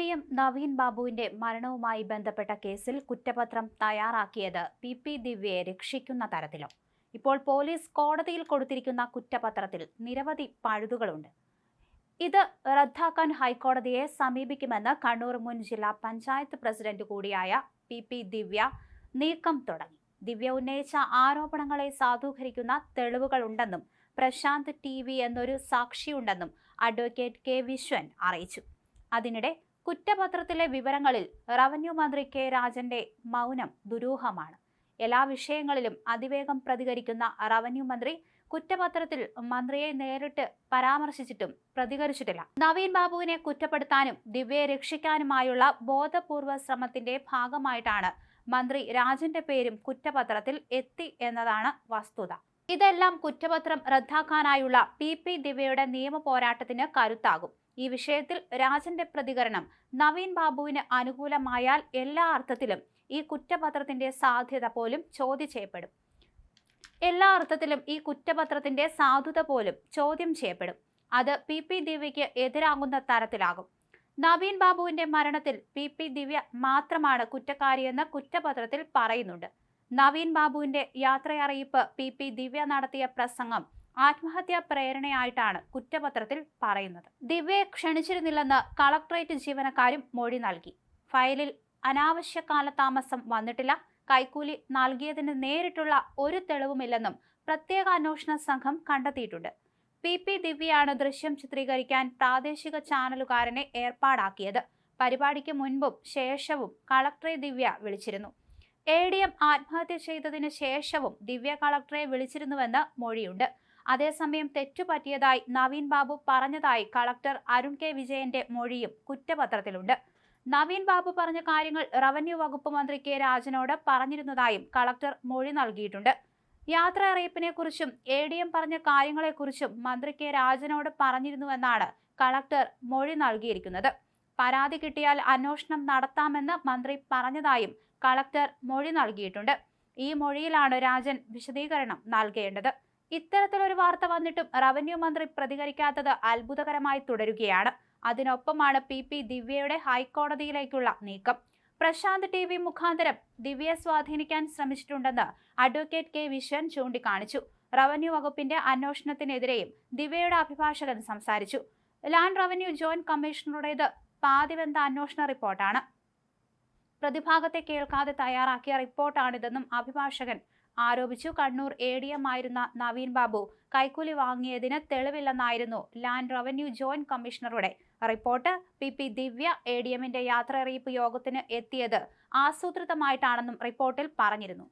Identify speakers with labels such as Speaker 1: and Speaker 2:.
Speaker 1: D M Naveen ബാബുവിന്റെ മരണവുമായി ബന്ധപ്പെട്ട കേസിൽ കുറ്റപത്രം തയ്യാറാക്കിയത് പി പി ദിവ്യയെ രക്ഷിക്കുന്ന തരത്തിലോ. ഇപ്പോൾ പോലീസ് കോടതിയിൽ കൊടുത്തിരിക്കുന്ന കുറ്റപത്രത്തിൽ നിരവധി പഴുതുകളുണ്ട്. ഇത് റദ്ദാക്കാൻ ഹൈക്കോടതിയെ സമീപിക്കുമെന്ന് കണ്ണൂർ മുൻ ജില്ലാ പഞ്ചായത്ത് പ്രസിഡന്റ് കൂടിയായ പി പി ദിവ്യ നീക്കം തുടങ്ങി. ദിവ്യ ഉന്നയിച്ച ആരോപണങ്ങളെ സാധൂകരിക്കുന്ന തെളിവുകളുണ്ടെന്നും പ്രശാന്ത് ടി വി എന്നൊരു സാക്ഷിയുണ്ടെന്നും അഡ്വക്കേറ്റ് കെ വിശ്വൻ അറിയിച്ചു. അതിനിടെ കുറ്റപത്രത്തിലെ വിവരങ്ങളിൽ റവന്യൂ മന്ത്രി കെ രാജന്റെ മൗനം ദുരൂഹമാണ്. എല്ലാ വിഷയങ്ങളിലും അതിവേഗം പ്രതികരിക്കുന്ന റവന്യൂ മന്ത്രി കുറ്റപത്രത്തിൽ മന്ത്രിയെ നേരിട്ട് പരാമർശിച്ചിട്ടും പ്രതികരിച്ചിട്ടില്ല. നവീൻ ബാബുവിനെ കുറ്റപ്പെടുത്താനും ദിവ്യയെ രക്ഷിക്കാനുമായുള്ള ബോധപൂർവ ശ്രമത്തിന്റെ ഭാഗമായിട്ടാണ് മന്ത്രി രാജന്റെ പേരും കുറ്റപത്രത്തിൽ എത്തി എന്നതാണ് വസ്തുത. ഇതെല്ലാം കുറ്റപത്രം റദ്ദാക്കാനായുള്ള പി പി ദിവ്യയുടെ നിയമ പോരാട്ടത്തിന് കരുത്താകും. ഈ വിഷയത്തിൽ രാജന്റെ പ്രതികരണം നവീൻ ബാബുവിന് അനുകൂലമായാൽ എല്ലാ അർത്ഥത്തിലും ഈ കുറ്റപത്രത്തിന്റെ സാധ്യത പോലും ചോദ്യം ചെയ്യപ്പെടും. എല്ലാ അർത്ഥത്തിലും ഈ കുറ്റപത്രത്തിന്റെ സാധുത പോലും ചോദ്യം ചെയ്യപ്പെടും. അത് പി പി ദിവ്യയ്ക്ക് എതിരാകുന്ന തരത്തിലാകും. നവീൻ ബാബുവിന്റെ മരണത്തിൽ പി പി ദിവ്യ മാത്രമാണ് കുറ്റക്കാരിയെന്ന് കുറ്റപത്രത്തിൽ പറയുന്നുണ്ട്. നവീൻ ബാബുവിന്റെ യാത്രയറിയിപ്പ് പി പി ദിവ്യ നടത്തിയ പ്രസംഗം ആത്മഹത്യാ പ്രേരണയായിട്ടാണ് കുറ്റപത്രത്തിൽ പറയുന്നത്. ദിവ്യയെ ക്ഷണിച്ചിരുന്നില്ലെന്ന് കളക്ടറേറ്റ് ജീവനക്കാരും മൊഴി നൽകി. ഫയലിൽ അനാവശ്യ കാലതാമസം വന്നിട്ടില്ല. കൈക്കൂലി നൽകിയതിന് നേരിട്ടുള്ള ഒരു തെളിവുമില്ലെന്നും പ്രത്യേക അന്വേഷണ സംഘം കണ്ടെത്തിയിട്ടുണ്ട്. പി പി ദിവ്യയാണ് ദൃശ്യം ചിത്രീകരിക്കാൻ പ്രാദേശിക ചാനലുകാരനെ ഏർപ്പാടാക്കിയത്. പരിപാടിക്ക് മുൻപും ശേഷവും കളക്ടറെ ദിവ്യ വിളിച്ചിരുന്നു. എ ഡി എം ആത്മഹത്യ ചെയ്തതിന് ശേഷവും ദിവ്യ കളക്ടറെ വിളിച്ചിരുന്നുവെന്ന് മൊഴിയുണ്ട്. അതേസമയം തെറ്റുപറ്റിയതായി നവീൻ ബാബു പറഞ്ഞതായി കളക്ടർ അരുൺ കെ വിജയന്റെ മൊഴിയും കുറ്റപത്രത്തിലുണ്ട്. നവീൻ ബാബു പറഞ്ഞ കാര്യങ്ങൾ റവന്യൂ വകുപ്പ് മന്ത്രി കെ രാജനോട് പറഞ്ഞിരുന്നതായും കളക്ടർ മൊഴി നൽകിയിട്ടുണ്ട്. യാത്ര അറിയിപ്പിനെ കുറിച്ചും എ ഡി എം പറഞ്ഞ കാര്യങ്ങളെക്കുറിച്ചും മന്ത്രി കെ രാജനോട് പറഞ്ഞിരുന്നുവെന്നാണ് കളക്ടർ മൊഴി നൽകിയിരിക്കുന്നത്. പരാതി കിട്ടിയാൽ അന്വേഷണം നടത്താമെന്ന് മന്ത്രി പറഞ്ഞതായും കളക്ടർ മൊഴി നൽകിയിട്ടുണ്ട്. ഈ മൊഴിയിലാണ് രാജൻ വിശദീകരണം നൽകേണ്ടത്. ഇത്തരത്തിലൊരു വാർത്ത വന്നിട്ടും റവന്യൂ മന്ത്രി പ്രതികരിക്കാത്തത് അത്ഭുതകരമായി തുടരുകയാണ്. അതിനൊപ്പമാണ് പി പി ദിവ്യയുടെ ഹൈക്കോടതിയിലേക്കുള്ള നീക്കം. പ്രശാന്ത് ടി വി മുഖാന്തരം ദിവ്യയെ സ്വാധീനിക്കാൻ ശ്രമിച്ചിട്ടുണ്ടെന്ന് അഡ്വക്കേറ്റ് കെ വിശ്വൻ ചൂണ്ടിക്കാണിച്ചു. റവന്യൂ വകുപ്പിന്റെ അന്വേഷണത്തിനെതിരെയും ദിവ്യയുടെ അഭിഭാഷകൻ സംസാരിച്ചു. ലാൻഡ് റവന്യൂ ജോയിന്റ് കമ്മീഷണറുടേത് പാതിവെന്ത അന്വേഷണ റിപ്പോർട്ടാണ്. പ്രതിഭാഗത്തെ കേൾക്കാതെ തയ്യാറാക്കിയ റിപ്പോർട്ടാണിതെന്നും അഭിഭാഷകൻ ആരോപിച്ചു. കണ്ണൂർ എ ഡി എം ആയിരുന്ന നവീൻ ബാബു കൈക്കൂലി വാങ്ങിയതിന് തെളിവില്ലെന്നായിരുന്നു ലാൻഡ് റവന്യൂ ജോയിന്റ് കമ്മീഷണറുടെ report. P. P. Divya A D എമ്മിന്റെ യാത്രയറിയിപ്പ് യോഗത്തിന് എത്തിയത് ആസൂത്രിതമായിട്ടാണെന്നും റിപ്പോർട്ടിൽ പറഞ്ഞിരുന്നു.